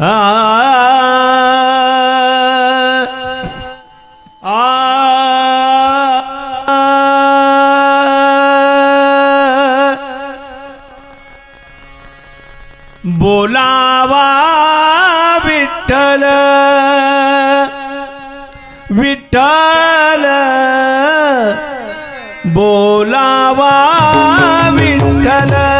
ആ बोलावा विठ्ठल विठ्ठल बोलावा विठ्ठल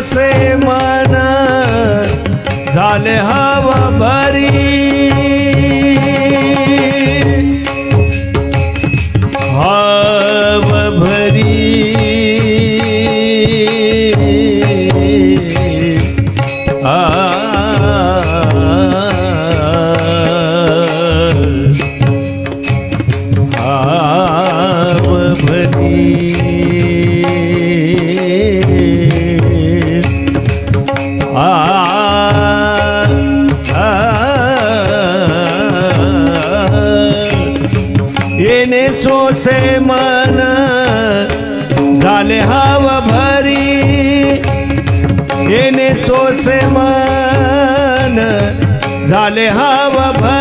से मन झाले हा येणे सोसे मन झाले हव भरी येणे सोसे मन झाले हाव भरी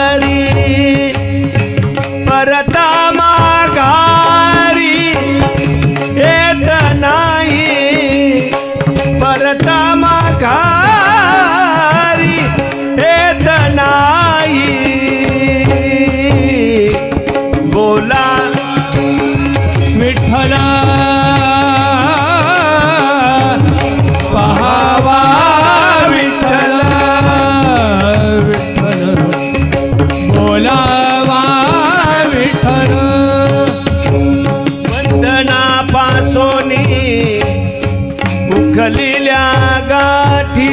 खलिल्या गाठी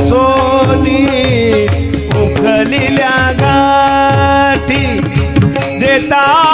सोनी उखलिल्या गाठी देता